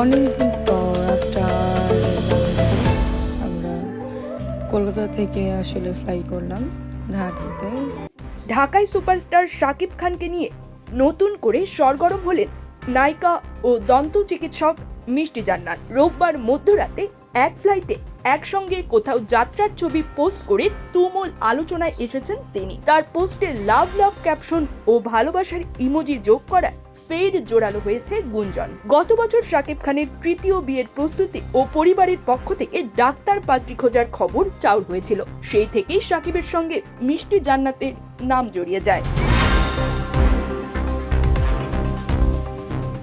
অনেক দিন পর আফটার আমরা কলকাতা থেকে আসলে ফ্লাই করলাম ঢাকাতে। ঢাকায় সুপারস্টার শাকিব খানকে নিয়ে নতুন করে সরগরম হলেন নায়িকা ও দন্ত চিকিৎসক মিষ্টি জান্নাত। রোববার মধ্যরাতে এক ফ্লাইটে একসঙ্গে কোথাও যাত্রার ছবি পোস্ট করে তুমুল আলোচনায় এসেছেন তিনি। তার পোস্টে লাভ লাভ ক্যাপশন ও ভালোবাসার ইমোজি যোগ করা ফের জোরালো হয়েছে গুঞ্জন। গত বছর শাকিব খানের তৃতীয় বিয়ের প্রস্তুতি ও পরিবারের পক্ষ থেকে ডাক্তার পাত্রী খোঁজার খবর চাউর হয়েছিল। সেই থেকেই শাকিবের সঙ্গে মিষ্টি জান্নাতের নাম জড়িয়ে যায়।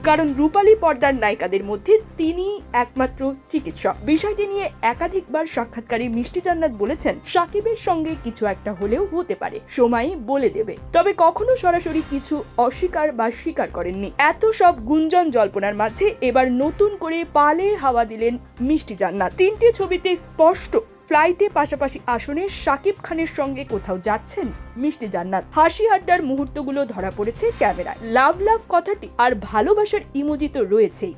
কারণ রূপালী পর্দার নায়িকাদের মধ্যে তিনি একমাত্র চিকিৎসক। বিষয়টি নিয়ে একাধিকবার সাক্ষাৎকারে মিষ্টি জান্নাত বলেছেন, সাকিবের সঙ্গে কিছু একটা হলেও হতে পারে, সময়ই বলে দেবে। তবে কখনো সরাসরি কিছু অস্বীকার বা স্বীকার করেননি। এত সব গুঞ্জন জল্পনার মাঝে এবার নতুন করে পালে হাওয়া দিলেন মিষ্টি জান্নাত। তিনটি ছবিতে স্পষ্ট ফ্লাইটে পাশাপাশি আসনে শাকিব খানের সঙ্গে কোথাও যাচ্ছেন মিষ্টি জান্নাত। হাসি আড্ডার মুহূর্তগুলো ধরা পড়েছে ক্যামেরায়। লাভ লাভ কথাটি আর ভালোবাসার ইমোজি তো রয়েছেই।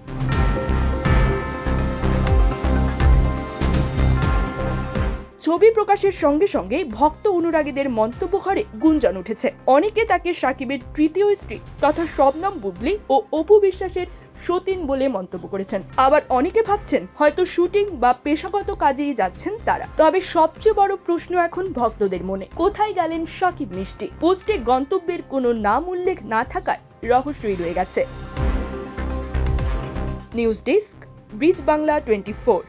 ছবি প্রকাশের সঙ্গে সঙ্গে ভক্ত অনুরাগীদের মন্তব্য ঘরে গুঞ্জন উঠেছে। অনেকে তাকে সাকিবের তৃতীয় স্ত্রী তথা শবনম বুবলি ও অপু বিশ্বাসের সতীন বলে মন্তব্য করেছেন। আবার অনেকে ভাবছেন হয়তো শুটিং বা পেশাগত কাজেই যাচ্ছেন তারা। তবে সবচেয়ে বড় প্রশ্ন এখন ভক্তদের মনে। কোথায় গেলেন সাকিব মিষ্টি? পোস্টে গন্তব্যের কোনো নাম উল্লেখ না থাকায় রহস্যই রয়ে গেছে। News desk, bridge Bangla twenty four.